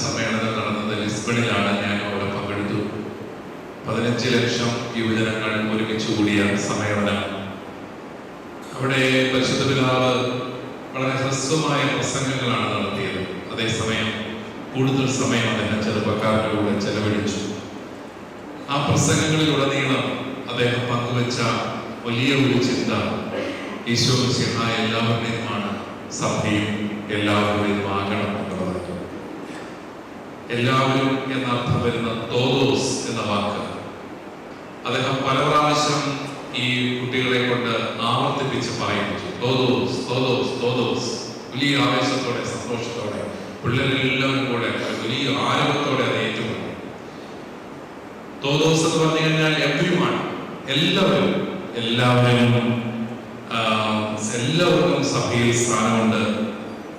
സമ്മേളനം നടന്നത് ലിസ്ബണിലാണ്. ഞാൻ അവിടെ പങ്കെടുത്തു. പതിനഞ്ച് ലക്ഷം യുവജനങ്ങൾ ഒരുമിച്ച് കൂടിയ സമ്മേളനം അവിടെ പരിശുദ്ധ പിതാവ് വളരെ ഹ്രസ്വമായ പ്രസംഗങ്ങളാണ് നടത്തിയത്. അതേസമയം കൂടുതൽ സമയം അദ്ദേഹം ചെറുപ്പക്കാരുടെ കൂടെ ചെലവഴിച്ചു. ആ പ്രസംഗങ്ങളിലുടനീളം അദ്ദേഹം പങ്കുവച്ച വലിയ ഒരു ചിന്ത ഈശോ സിഹ എല്ലാവരുടെയുമാണ് സഭയും എല്ലാവരുടെയും ആകണം എല്ലാവരും എന്നർത്ഥം വരുന്ന തോതോസ് എന്ന വാക്ക്. അദ്ദേഹം പല പ്രാവശ്യം ഈ കുട്ടികളെ കൊണ്ട് ആവർത്തിപ്പിച്ച് പറയുന്നു. തോദോസ് തോദോസ് തോദോസ് വലിയ ആവേശത്തോടെ സന്തോഷത്തോടെ പിള്ളേരെല്ലാവരും കൂടെ വലിയ ആരവത്തോടെ അത് ഏറ്റുപറഞ്ഞു. തോതോസ് എന്ന് പറഞ്ഞു കഴിഞ്ഞാൽ എല്ലാവരും എല്ലാവരും എല്ലാവർക്കും സഭയിൽ സ്ഥാനമുണ്ട്.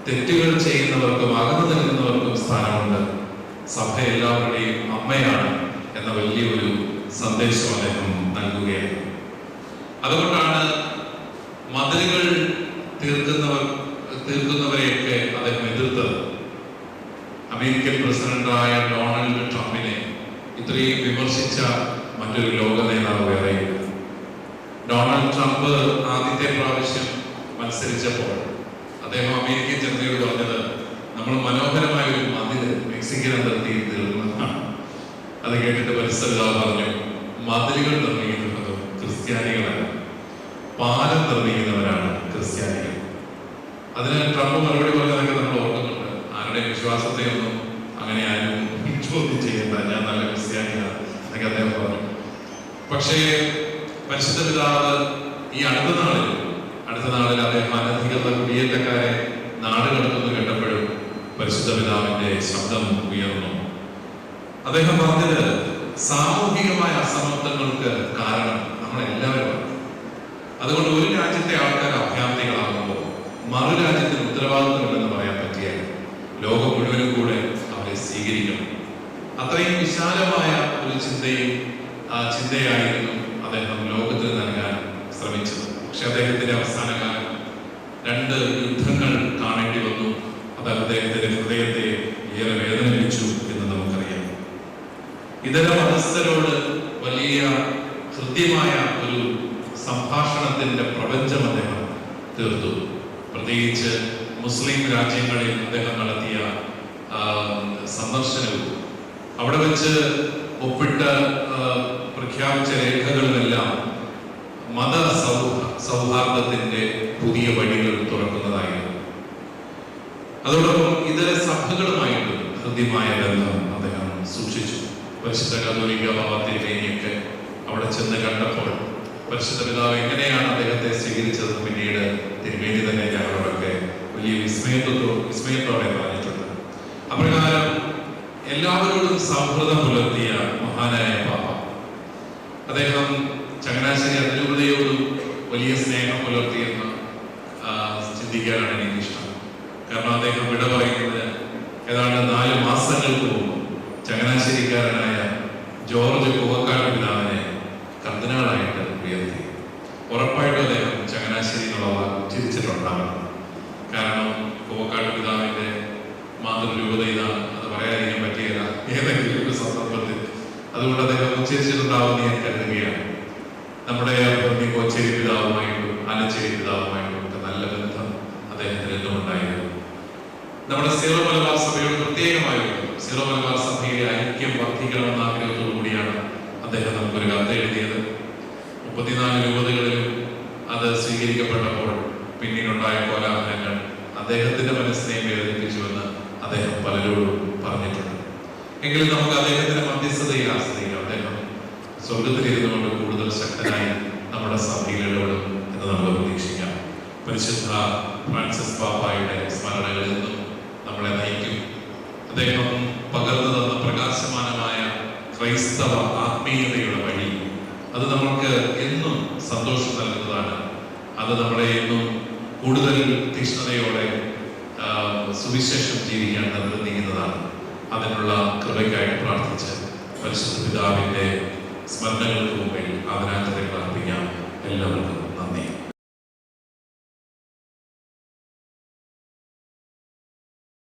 തെറ്റുകൾ ചെയ്യുന്നവർക്കും അകന്നു നിൽക്കുന്നവർക്കും സ്ഥാനമുണ്ട്. സഭ എല്ലാവരുടെയും അമ്മയാണ് എന്ന വലിയൊരു സന്ദേശം അദ്ദേഹം നൽകുകയാണ്. അതുകൊണ്ടാണ് മതിലുകൾ തീർക്കുന്നവർ തീർക്കുന്നവരെയൊക്കെ അദ്ദേഹം എതിർത്തത്. അമേരിക്കൻ പ്രസിഡന്റായ ഡൊണാൾഡ് ട്രംപിനെ ഇത്രയും വിമർശിച്ച മറ്റൊരു ലോക നേതാവ് വേറെയില്ല. ഡൊണാൾഡ് ട്രംപ് ആദ്യത്തെ പ്രാവശ്യം മത്സരിച്ചപ്പോൾ അദ്ദേഹം അമേരിക്കൻ ജനതയോട് പറഞ്ഞത് നമ്മൾ മനോഹരമായ ഒരു മതിൽ മെക്സിക്കൻ അതിർത്തി തീർന്നതാണ് അത് കേട്ടിട്ട് പരിസരതാവ് പറഞ്ഞു മതിലുകൾ നിർമ്മിക്കുന്നത് ക്രിസ്ത്യാനികളാണ് പാലം നിർമ്മിക്കുന്നവരാണ് ക്രിസ്ത്യാനികൾ. അതിന് ട്രംപ് മറുപടി പറഞ്ഞതൊക്കെ നമ്മൾ ഓർക്കുന്നുണ്ട്. ആരുടെ വിശ്വാസത്തെ ഒന്നും അങ്ങനെ ആരും ചോദ്യം ചെയ്യേണ്ട ഞാൻ നല്ല ക്രിസ്ത്യാനിയാണ് എന്നൊക്കെ അദ്ദേഹം പറഞ്ഞു. പക്ഷേ പരിശുദ്ധ പിതാവ് ഈ അടുത്ത നാളിൽ അടുത്ത നാളിൽ അദ്ദേഹം അനധികൃത കുടിയേറ്റക്കാരെ നാട് കടത്തുന്നു കേട്ടപ്പോഴും പരിശുദ്ധ പിതാവിന്റെ ശബ്ദം ഉയർന്നു. അദ്ദേഹം പറഞ്ഞത് സാമൂഹികമായ അസമത്വങ്ങൾക്ക് കാരണം നമ്മളെല്ലാവരും അതുകൊണ്ട് ഒരു രാജ്യത്തെ ആൾക്കാർ അഭ്യാർത്ഥികളാകുമ്പോൾ മറു രാജ്യത്തിന് ഉത്തരവാദിത്വമില്ലെന്ന് പറയാൻ പറ്റിയാൽ ലോകം മുഴുവനും കൂടെ അവരെ സ്വീകരിക്കണം അത്രയും വിശാലമായ ഒരു ചിന്തയും ചിന്തയായിരുന്നു അദ്ദേഹം ലോകത്തിന് നൽകാൻ ശ്രമിച്ചത്. പക്ഷെ അദ്ദേഹത്തിന്റെ അവസാന കാലം രണ്ട് യുദ്ധങ്ങൾ കാണേണ്ടി വന്നു. അദ്ദേഹത്തിന്റെ ഹൃദയത്തെ ഏറെ വേദനിപ്പിച്ചു എന്ന് നമുക്കറിയാം. ഇതര മതസ്ഥരോട് വലിയ ഹൃദ്യമായ ഒരു സംഭാഷണത്തിന്റെ പ്രപഞ്ചം അദ്ദേഹം തീർത്തു. പ്രത്യേകിച്ച് മുസ്ലിം രാജ്യങ്ങളിൽ അദ്ദേഹം നടത്തിയ സന്ദർശനവും. അവിടെ വെച്ച് ഒപ്പിട്ട പ്രഖ്യാപിച്ച രേഖകളുമെല്ലാം മത സൗഹാർദ്ദത്തിന്റെ പുതിയ വഴികൾ തുറക്കുന്നതായിരുന്നു. അതോടൊപ്പം സഭകളുമായിട്ട് ഹൃദ്യമായ ബന്ധം അദ്ദേഹം സൂക്ഷിച്ചു. പരിശുദ്ധ കത്തോലിക്ക ബാബ അവിടെ ചെന്ന് കണ്ടപ്പോൾ പരിശുദ്ധ പിതാവ് എങ്ങനെയാണ് അദ്ദേഹത്തെ സ്വീകരിച്ചത് പിന്നീട് തിരുവേണ്ടി തന്നെ ഞങ്ങളോടൊക്കെ വലിയ വിസ്മയത്തോ വിസ്മയത്തോടെ പറഞ്ഞിട്ടുണ്ട്. അപ്രകാരം എല്ലാവരോടും സൗഹൃദം പുലർത്തിയ മഹാനായ പാപ അദ്ദേഹം ചങ്ങനാശ്ശേരി അതിരൂപതയോടും വലിയ സ്നേഹം പുലർത്തിയെന്ന് ചിന്തിക്കാനാണ് എനിക്കിഷ്ടം. കാരണം അദ്ദേഹം വിട പറയുന്നത് ഏതാണ്ട് നാല് മാസങ്ങൾക്ക് മുമ്പ് ചങ്ങനാശ്ശേരിക്കാരനായ ജോർജ് കുവക്കാട് പിതാവിനെ കർദിനാളായിട്ട് ഉയർത്തി. ഉറപ്പായിട്ടും അദ്ദേഹം ചങ്ങനാശ്ശേരി എന്നുള്ള വാക്ക് കാരണം കുവക്കാട് പിതാവിന്റെ മാതൃരൂപത ഇതാണ് അത് പറയാതിരിക്കാൻ പറ്റിയില്ല ഏതെങ്കിലും ഒരു സന്ദർഭത്തിൽ. അതുകൊണ്ട് അദ്ദേഹം ഉച്ചരിച്ചിട്ടുണ്ടാവുമെന്ന് ഞാൻ കരുതുകയാണ്. നമ്മുടെ ഭൂമി കോച്ചേരി പിതാവുമായിട്ടും ആലച്ചേരി പിതാവുമായിട്ടും ഒക്കെ നല്ല ബന്ധം അദ്ദേഹത്തിന് എന്നും നമ്മുടെ സീറോ സീറോ സഭയിലെ ഐക്യം വർദ്ധിക്കണമെന്ന ആഗ്രഹത്തോടു കൂടിയാണ് അദ്ദേഹം നമുക്കൊരു കത്ത് എഴുതിയത്. മുപ്പത്തിനാല് രൂപതകളിലും അത് സ്വീകരിക്കപ്പെട്ടപ്പോൾ പിന്നീടുണ്ടായ കോലാഹലങ്ങൾ അദ്ദേഹത്തിന്റെ മനസ്സിനെ വേദനിപ്പിച്ചുവെന്ന് അദ്ദേഹം പലരോടും പറഞ്ഞിട്ടുണ്ട്. എങ്കിലും നമുക്ക് അദ്ദേഹത്തിന്റെ മധ്യസ്ഥതയിൽ ആശ്രയിക്കാം. അദ്ദേഹം സ്വർഗത്തിലിരുന്നുകൊണ്ട് കൂടുതൽ ശക്തനായി നമ്മുടെ സഭയിൽ ഇടപെടും എന്ന് നമുക്ക് പ്രതീക്ഷിക്കാം. പരിശുദ്ധ ഫ്രാൻസിസ് പാപ്പായുടെ സ്മരണകളിൽ നിന്നും നമ്മളെ നയിക്കും. അദ്ദേഹം പകർന്നു തന്ന പ്രകാശമാനമായ ക്രൈസ്തവ ആത്മീയതയുടെ വഴി. അത് നമ്മൾക്ക് എന്നും സന്തോഷം നൽകുന്നതാണ്. അത് നമ്മളെ എന്നും കൂടുതൽ തീക്ഷ്ണതയോടെ സുവിശേഷം ജീവിക്കാൻ നിർബന്ധിക്കുന്നതാണ് അതിനുള്ള കൃപയ്ക്കായി പ്രാർത്ഥിച്ച് പരിശുദ്ധ പിതാവിന്റെ സ്മരണകൾക്ക് മുമ്പിൽ ആദരാഞ്ജലികൾ അർപ്പിക്കാം. എല്ലാവർക്കും